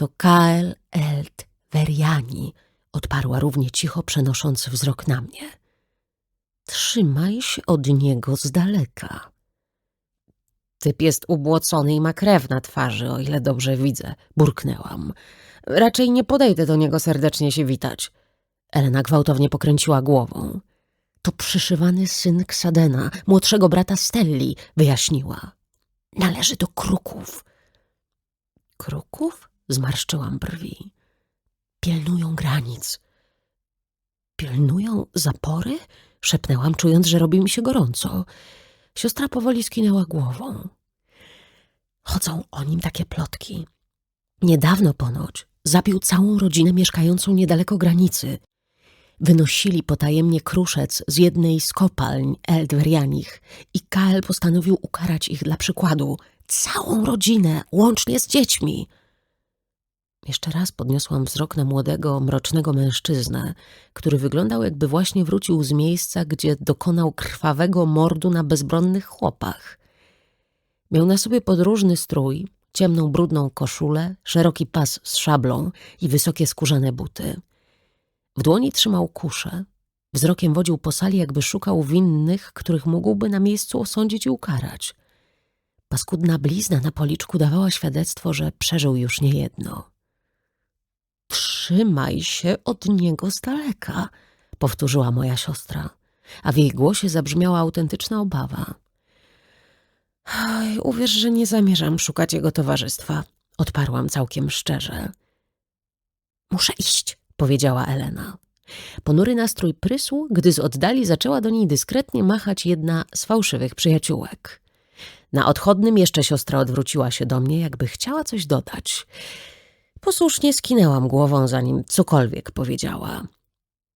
To Kael Elt Veriani, odparła równie cicho, przenosząc wzrok na mnie. Trzymaj się od niego z daleka. Typ jest ubłocony i ma krew na twarzy, o ile dobrze widzę, burknęłam. Raczej nie podejdę do niego serdecznie się witać. Elena gwałtownie pokręciła głową. To przyszywany syn Ksadena, młodszego brata Stelli, wyjaśniła. Należy do kruków. Kruków? Zmarszczyłam brwi. Pilnują granic. Pilnują zapory? Szepnęłam, czując, że robi mi się gorąco. Siostra powoli skinęła głową. Chodzą o nim takie plotki. Niedawno ponoć zabił całą rodzinę mieszkającą niedaleko granicy. Wynosili potajemnie kruszec z jednej z kopalń Eldwerianich i Kael postanowił ukarać ich dla przykładu. Całą rodzinę, łącznie z dziećmi. Jeszcze raz podniosłam wzrok na młodego, mrocznego mężczyznę, który wyglądał jakby właśnie wrócił z miejsca, gdzie dokonał krwawego mordu na bezbronnych chłopach. Miał na sobie podróżny strój, ciemną, brudną koszulę, szeroki pas z szablą i wysokie skórzane buty. W dłoni trzymał kuszę. Wzrokiem wodził po sali, jakby szukał winnych, których mógłby na miejscu osądzić i ukarać. Paskudna blizna na policzku dawała świadectwo, że przeżył już niejedno. Trzymaj się od niego z daleka, powtórzyła moja siostra, a w jej głosie zabrzmiała autentyczna obawa. Oj, uwierz, że nie zamierzam szukać jego towarzystwa, odparłam całkiem szczerze. Muszę iść, powiedziała Elena. Ponury nastrój prysł, gdy z oddali zaczęła do niej dyskretnie machać jedna z fałszywych przyjaciółek. Na odchodnym jeszcze siostra odwróciła się do mnie, jakby chciała coś dodać. Posłusznie skinęłam głową, zanim cokolwiek powiedziała.